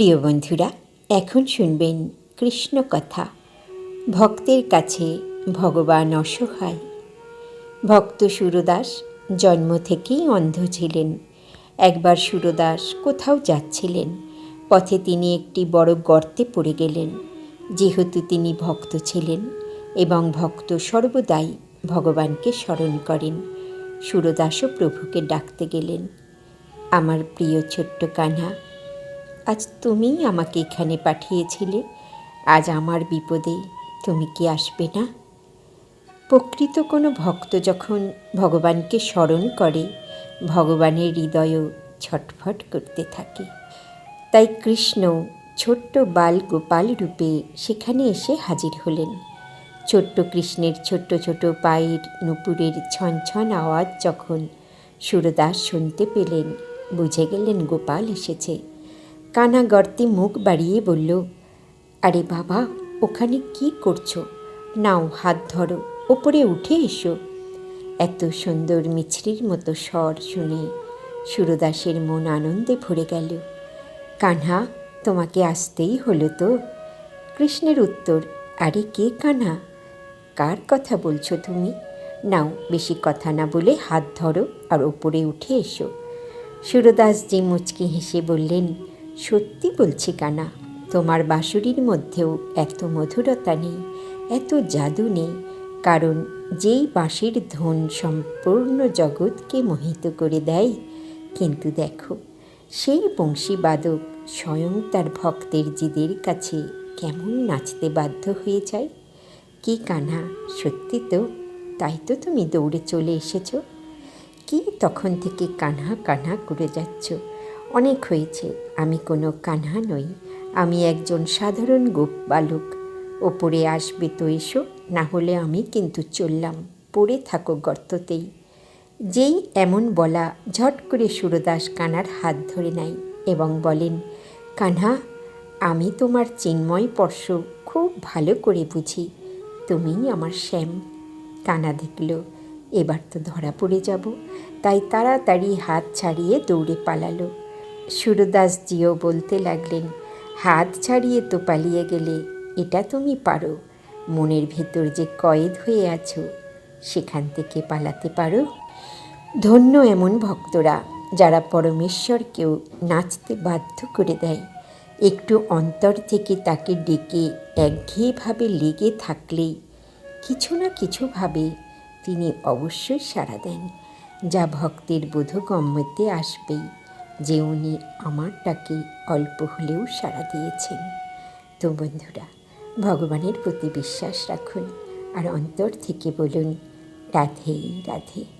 প্রিয় বন্ধুরা, এখন শুনবেন কৃষ্ণ কথা। ভক্তের কাছে ভগবান অসহায়। ভক্ত সুরদাস জন্ম থেকেই অন্ধ ছিলেন। একবার সুরদাস কোথাও যাচ্ছিলেন। পথে তিনি একটি বড় গর্তে পড়ে গেলেন। যেহেতু তিনি ভক্ত ছিলেন এবং ভক্ত সর্বদাই ভগবানকে স্মরণ করেন, সুরদাসও প্রভুকে ডাকতে গেলেন। আমার প্রিয় ছোট্ট কানহা আজ তুমিই আমাকে এখানে পাঠিয়েছিলে। আজ আমার বিপদে তুমি কি আসবে না? প্রকৃত কোনো ভক্ত যখন ভগবানকে স্মরণ করে, ভগবানের হৃদয়ও ছটফট করতে থাকে। তাই কৃষ্ণ ছোট্ট বাল গোপাল রূপে সেখানে এসে হাজির হলেন। ছোট্ট কৃষ্ণের ছোট্ট ছোট পায়ের নুপুরের ছনছন আওয়াজ যখন সুরদাস শুনতে পেলেন, বুঝে গেলেন গোপাল এসেছে। কানা গর্তে মুখ বাড়িয়ে বলল, আরে বাবা, ওখানে কি করছ? নাও হাত ধরো, ওপরে উঠে এসো। এত সুন্দর মিছরির মতো স্বর শুনে সুরদাসের মন আনন্দে ভরে গেল। কানহা, তোমাকে আসতেই হলো তো? কৃষ্ণের উত্তর, আরে কে কানা কার কথা বলছো তুমি? নাও, বেশি কথা না বলে হাত ধরো আর ওপরে উঠে এসো। সুরদাসজি মুচকি হেসে বললেন সত্যি বলছি কানা, তোমার বাঁশুরির মধ্যেও এত মধুরতা নেই, এত জাদু নেই, কারণ যেই বাঁশির ধন সম্পূর্ণ জগৎকে মোহিত করে দেয়। কিন্তু দেখো, সেই বংশীবাদক স্বয়ং তার ভক্তের জিদের কাছে কেমন নাচতে বাধ্য হয়ে যায়? কি কানা, সত্যি তো? তাই তো তুমি দৌড়ে চলে এসেছ। কি তখন থেকে কানা কানহা করে যাচ্ছ? অনেক হয়েছে। আমি কোনো কানহা নই। আমি একজন সাধারণ গোপ বালক। ওপরে আসবে তো এসো, না হলে আমি কিন্তু চললাম। পড়ে থাকো গর্ততেই। যেই এমন বলা, ঝট করে সুরদাস কানার হাত ধরে নেয় এবং বলেন, কানহা, আমি তোমার চিন্ময় স্পর্শ খুব ভালো করে বুঝি। তুমিই আমার শ্যাম। কানা দেখল, এবার তো ধরা পড়ে যাব। তাই তাড়াতাড়ি হাত ছাড়িয়ে দৌড়ে পালালো। সুরদাসজিও বলতে লাগলেন, হাত ছাড়িয়ে তো পালিয়ে গেলে, এটা তুমি পারো। মনের ভেতর যে কয়েদ হয়ে আছো, সেখান থেকে পালাতে পারো। ধন্য এমন ভক্তরা, যারা পরমেশ্বরকেও নাচতে বাধ্য করে দেয়। একটু অন্তর থেকে তাকে ডেকে একঘেয়েভাবে লেগে থাকলেই কিছু না কিছুভাবে তিনি অবশ্যই সাড়া দেন, যা ভক্তের বোধগম্যতে আসবেই। যে উনি আমার ডাকে অল্প হলেও সাড়া দিয়েছেন। তো বন্ধুরা, ভগবানের প্রতি বিশ্বাস রাখুন আর অন্তর থেকে বলুন, রাধে রাধে।